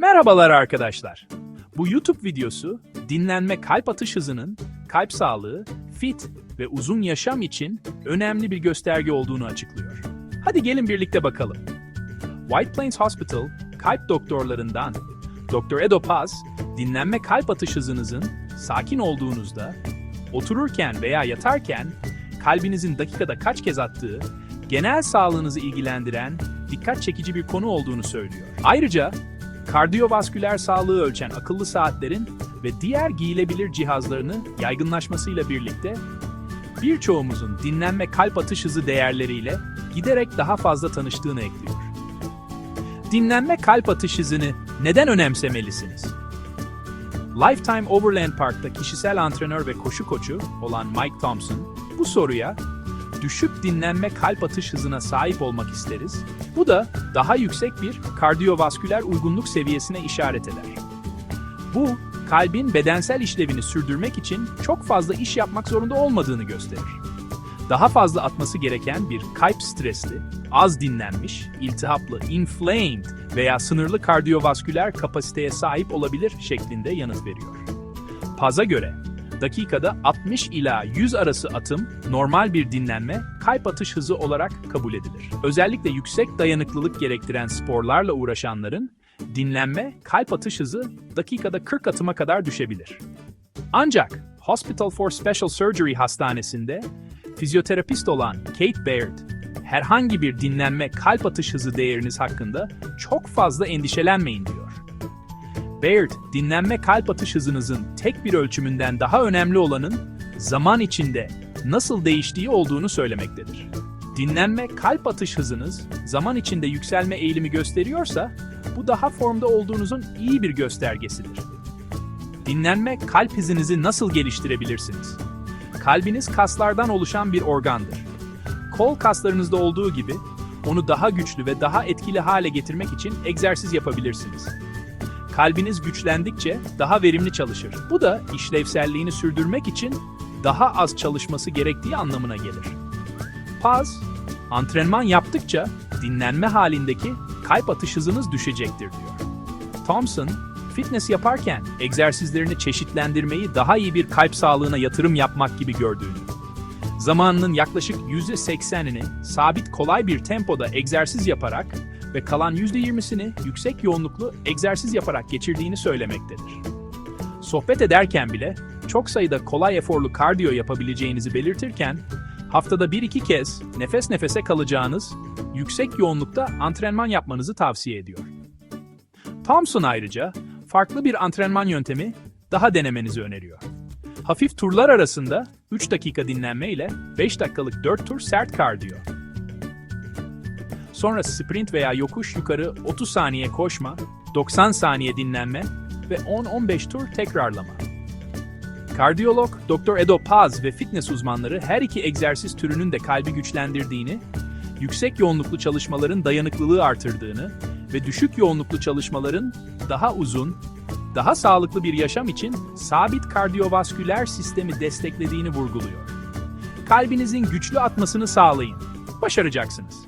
Merhabalar arkadaşlar. Bu YouTube videosu dinlenme kalp atış hızının kalp sağlığı, fit ve uzun yaşam için önemli bir gösterge olduğunu açıklıyor. Hadi gelin birlikte bakalım. White Plains Hospital kalp doktorlarından Dr. Edo Paz, dinlenme kalp atış hızınızın sakin olduğunuzda, otururken veya yatarken kalbinizin dakikada kaç kez attığı, genel sağlığınızı ilgilendiren dikkat çekici bir konu olduğunu söylüyor. Ayrıca kardiyovasküler sağlığı ölçen akıllı saatlerin ve diğer giyilebilir cihazlarını yaygınlaşmasıyla birlikte birçoğumuzun dinlenme kalp atış hızı değerleriyle giderek daha fazla tanıştığını ekliyor. Dinlenme kalp atış hızını neden önemsemelisiniz? Lifetime Overland Park'ta kişisel antrenör ve koşu koçu olan Mike Thompson bu soruya düşük dinlenme kalp atış hızına sahip olmak isteriz. Bu da daha yüksek bir kardiyovasküler uygunluk seviyesine işaret eder. Bu, kalbin bedensel işlevini sürdürmek için çok fazla iş yapmak zorunda olmadığını gösterir. Daha fazla atması gereken bir kalp stresli, az dinlenmiş, iltihaplı, inflamed veya sınırlı kardiyovasküler kapasiteye sahip olabilir şeklinde yanıt veriyor. Paz'a göre dakikada 60 ila 100 arası atım normal bir dinlenme kalp atış hızı olarak kabul edilir. Özellikle yüksek dayanıklılık gerektiren sporlarla uğraşanların dinlenme kalp atış hızı dakikada 40 atıma kadar düşebilir. Ancak Hospital for Special Surgery hastanesinde fizyoterapist olan Kate Baird, herhangi bir dinlenme kalp atış hızı değeriniz hakkında çok fazla endişelenmeyin diyor. Baird, dinlenme kalp atış hızınızın tek bir ölçümünden daha önemli olanın zaman içinde nasıl değiştiği olduğunu söylemektedir. Dinlenme kalp atış hızınız zaman içinde yükselme eğilimi gösteriyorsa, bu daha formda olduğunuzun iyi bir göstergesidir. Dinlenme kalp hızınızı nasıl geliştirebilirsiniz? Kalbiniz kaslardan oluşan bir organdır. Kol kaslarınızda olduğu gibi onu daha güçlü ve daha etkili hale getirmek için egzersiz yapabilirsiniz. Kalbiniz güçlendikçe daha verimli çalışır. Bu da işlevselliğini sürdürmek için daha az çalışması gerektiği anlamına gelir. Paz, antrenman yaptıkça dinlenme halindeki kalp atış hızınız düşecektir diyor. Thompson, fitness yaparken egzersizlerini çeşitlendirmeyi daha iyi bir kalp sağlığına yatırım yapmak gibi gördüğünü, zamanının yaklaşık %80'ini sabit kolay bir tempoda egzersiz yaparak ve kalan %20'sini yüksek yoğunluklu egzersiz yaparak geçirdiğini söylemektedir. Sohbet ederken bile çok sayıda kolay eforlu kardiyo yapabileceğinizi belirtirken, haftada 1-2 kez nefes nefese kalacağınız yüksek yoğunlukta antrenman yapmanızı tavsiye ediyor. Thompson ayrıca farklı bir antrenman yöntemi daha denemenizi öneriyor. Hafif turlar arasında 3 dakika dinlenme ile 5 dakikalık 4 tur sert kardiyo. Sonra sprint veya yokuş yukarı 30 saniye koşma, 90 saniye dinlenme ve 10-15 tur tekrarlama. Kardiyolog Dr. Edo Paz ve fitness uzmanları her iki egzersiz türünün de kalbi güçlendirdiğini, yüksek yoğunluklu çalışmaların dayanıklılığı artırdığını ve düşük yoğunluklu çalışmaların daha uzun, daha sağlıklı bir yaşam için sabit kardiyovasküler sistemi desteklediğini vurguluyor. Kalbinizin güçlü atmasını sağlayın. Başaracaksınız.